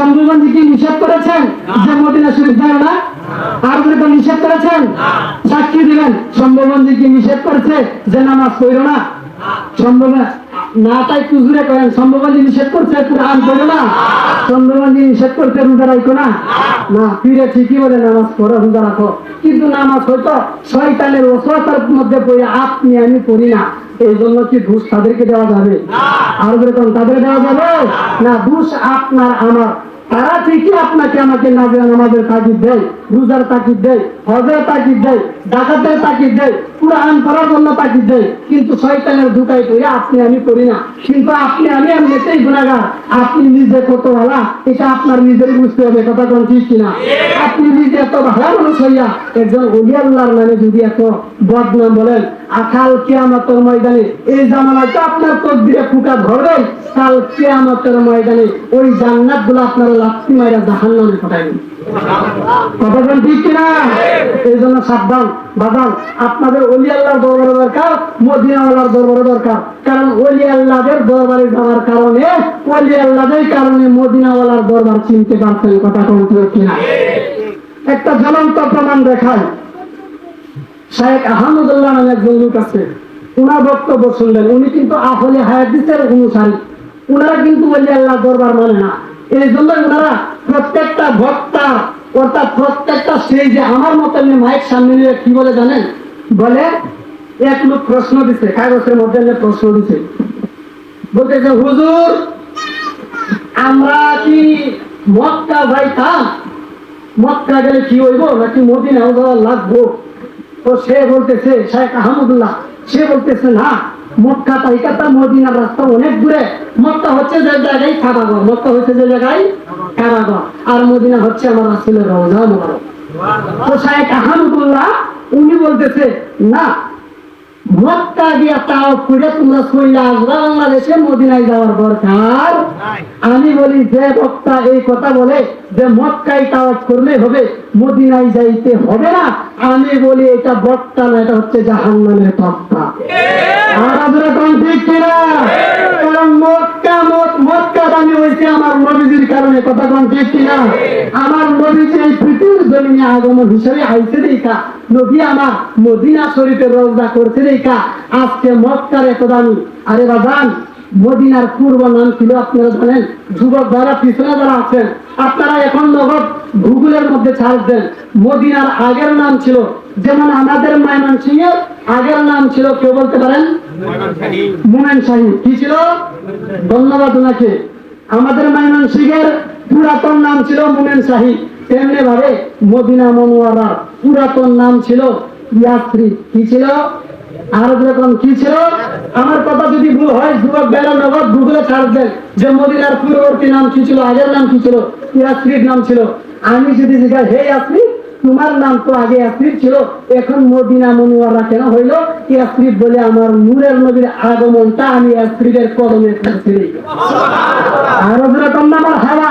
শম্ভুগঞ্জ কি নিষেধ করেছেন? যে মদিনা শরীফ যায় না? আর তো নিষেধ করেছেন? সাক্ষী দিবেন শম্ভুগঞ্জ কি নিষেধ করেছে যে নামাজ পড়ো না। সম্ভব না তাই কুজুরে করেন। নিষেধ করছে কোরআন পড়ো না। নিষেধ করছে রোজা রাখো না। না। ফিরে ঠিকই বলে নামাজ পড়ো রোজা রাখো। কিন্তু নামাজ হয়তো শয়তানের মধ্যে পড়ে আপনি আমি পড়ি না। এই জন্য কি ঘুষ তাদেরকে দেওয়া যাবে? আর তাদের দেওয়া যাবে? না ঘুষ আপনার আমার। তারা ঠিকই আপনাকে আমাকে নাজের নামাজের তাগিদ দেয়, রোজার তাগিদ দেয়, হজের তাগিদ দেয় ডাকাতের তাগিদ দেয়, কোরআন পড়ার জন্য তাগিদ দেয়, কিন্তু শয়তানের ঢুকাই করে আপনি আমি করি না। কিন্তু আপনি আমি আমি এমনিতেই গুণাগার আপনি নিজে কত ভালা এটা আপনার নিজেরই বুঝতে হবে, কথা কোন ঠিক কিনা? আপনি নিজে এত ভালো মানুষ হইয়া একজন অলি আল্লাহর নামে যদি এত বদনাম বলেন আকাল ময়দানে এই আপনার ফুকা কাল ময়দানে ওই জান্নাতগুলো পাঠাইবেন কথা ঠিক কিনা? এই জন্য সাবধান আপনাদের আল্লাহর দরবারে দরকার, মদিনাওয়ালার দরবারে দরকার। কারণ অলি আল্লাহদের দরবারে যাওয়ার কারণে, অলি আল্লাহদের কারণে মদিনাওয়ালার দরবার চিনতে পারছেন কথা কোন কিনা? একটা জ্বলন্ত প্রমাণ দেখায় শাহেক আহমদুল্লাহ নামে একজন লোক আছে। উনার বক্তব্য শুনলেন। উনি কিন্তু আহলে হায়াদিসের অনুসারী। উনারা কিন্তু বলি আল্লাহ দরবার মানে না। এই জন্য উনারা প্রত্যেকটা বক্তা, অর্থাৎ প্রত্যেকটা স্টেজে আমার মতো এমনি মাইক সামনে নিয়ে কি বলে জানেন? বলে, এক লোক প্রশ্ন দিছে, কাগজের মধ্যে প্রশ্ন দিছে। বলতেছে, হুজুর, আমরা কি মক্কা যাইতাম? মক্কা গেলে কি হইব নাকি মদিনাও যাওয়া লাগবো? তো সে বলতেছে শেখ আহমদুল্লাহ। সে বলতেছে, না, মক্কা মদিনার রাস্তা অনেক দূরে। মক্কা হচ্ছে যে জায়গায় কাবাগর মক্কা হচ্ছে যে জায়গায় কাবাগর আর মদিনা হচ্ছে আমার রাসুলের রওজা তো শেখ আহমদুল্লাহ, উনি বলতেছে, না দিয়া তাও করে তোমরা চলে আসবা বাংলাদেশে মদিনায় যাওয়ার দরকার। আমি বলি যে বক্তা এই কথা বলে যে মক্কায় তাওয়াজ করলে হবে মদিনায় যাইতে হবে না। আমি বলি এটা বক্তা না এটা হচ্ছে জাহান্নামের আর আপনারা কোন ঠিক কিনা? কারণ মক্কা মক্কা দামি হয়েছে আমার নবীজির কারণে কথা কোন ঠিক কিনা? আমার নবীজি এই পৃথিবীর জমিনে আগমন হিসেবে আইছে দেখা। নবী আমার মদিনা শরীফের রওজা করছে দেখা আজকে মক্কার এত দামি। আরে বাজান, মদিনার পূর্ব নাম ছিল আপনারা জানেন, যুবক যারা, পিছনে যারা আছেন, আপনারা এখন নগদ গুগলের মধ্যে ছাড় দেন। মদিনার আগের নাম ছিল, যেমন আমাদের মায়মান সিং এর আগের নাম ছিল, কেউ বলতে পারেন? মোমেন শাহী কি ছিল? ধন্যবাদ ওনাকে। আমাদের মাইমান এর পুরাতন নাম ছিল মোমেন শাহী তেমনি ভাবে মদিনা মনোয়ারার পুরাতন নাম ছিল ইয়াত্রী কি ছিল? আর যেরকম কি ছিল? আমার কথা যদি ভুল হয় যুবক বেলা নগদ গুগলে ছাড় দেন যে মদিনার পূর্ববর্তী নাম কি ছিল আগের নাম কি ছিল ইয়াত্রীর নাম ছিল। আমি যদি জিজ্ঞাসা হে ইয়াত্রী তোমার নাম তো আগে ইয়াসরিফ ছিল এখন মদিনা মনোয়ারা কেন হইল? ইয়াসরিফ বলে আমার নূরের নবীর আগমনটা আমি ইয়াসরিফের কদমে ফেলছি আরও নাম আমার হাওয়া?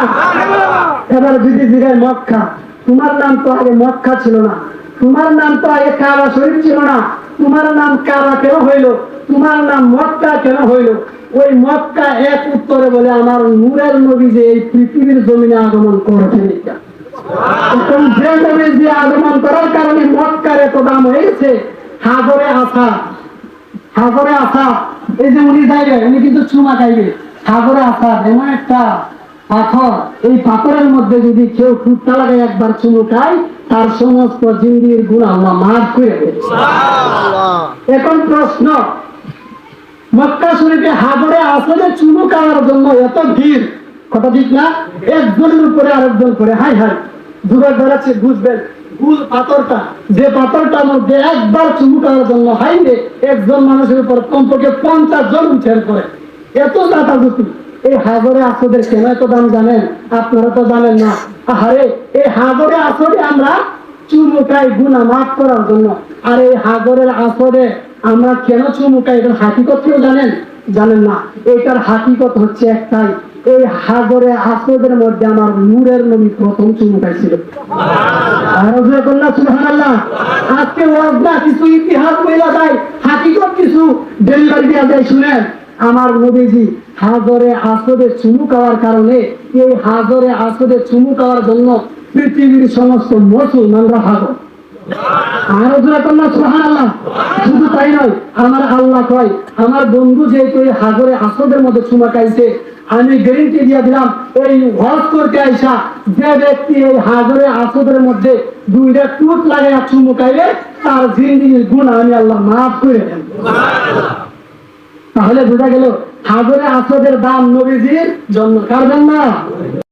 এবার যদি জিগায় মক্কা, তোমার নাম তো আগে মক্কা ছিল না। তোমার নাম তো আগে কাবা শরীফ ছিল না। তোমার নাম কাবা কেন হইল? তোমার নাম মক্কা কেন হইল? ওই মক্কা এক উত্তরে বলে, আমার নূরের নবী যে এই পৃথিবীর জমিনে আগমন করেছেন এখন যে নবী যে আগমন করার কারণে মক্কার এত দাম হয়ে গেছে হাজরে আসা হাজরে আসা, এই যে উনি যাইবে, উনি কিন্তু চুমা খাইবে। হাজরে আসা, এমন একটা পাথর এই পাথরের মধ্যে যদি কেউ ফুটটা লাগে একবার চুমু খায় তার সমস্ত জিন্দির গুণ আল্লাহ মাফ করে এখন প্রশ্ন মক্কা শরীফে হাজরে আসলে চুমু খাওয়ার জন্য এত ভিড়? কথা ঠিক না? একজনের উপরে আরেকজন করে হাই হাই যুবক বেড়াচ্ছে বুঝবেন ভুল পাথরটা। যে পাথরটার মধ্যে একবার চুমু খাওয়ার জন্য হাইলে একজন মানুষের উপর কমপক্ষে পঞ্চাশ জন উঠের করে এত দাতাজুতি এই হাজরে আসদের কেন এত দাম জানেন, আপনারা তো জানেন না। আরে এই হাজরে আসরে আমরা চুমুকাই গুণা মাফ করার জন্য। আর এই হাজরের আসরে আমরা কেন চুমুকাই? এটার হাকিকত কেউ জানেন? জানেন না। এটার হাকিকত হচ্ছে একটাই, এই হাজরে আসদের মধ্যে আমার নূরের নবী প্রথম বললা সুবহানাল্লাহ। আজকে ওয়াজনা কিছু ইতিহাস বইলা যায়, হাকিকত কিছু ডেলিভারি দেওয়া যায়, শুনেন। আমার নবীজি হাজরে আসরে চুমু খাওয়ার কারণে এই হাজরে আসরে চুমু খাওয়ার জন্য পৃথিবীর সমস্ত মুসলমানরা হাজর কন্যা আল্লাহ শুধু তাই নয়, আমার আল্লাহ কয়, আমার বন্ধু যেহেতু এই হাজরে আসদের মধ্যে চুমা খাইছে, আমি গ্যারেন্টি দিয়ে দিলাম, এই হজ করতে আইসা যে ব্যক্তি এই হাজরে আসদের মধ্যে দুইটা টুট লাগাই চুমু খাইলে তার জিন্দিগির গুণ আমি আল্লাহ মাফ করে দেন তাহলে বোঝা গেল হাজরে আসদের দাম নবীজির জন্য কার জন্য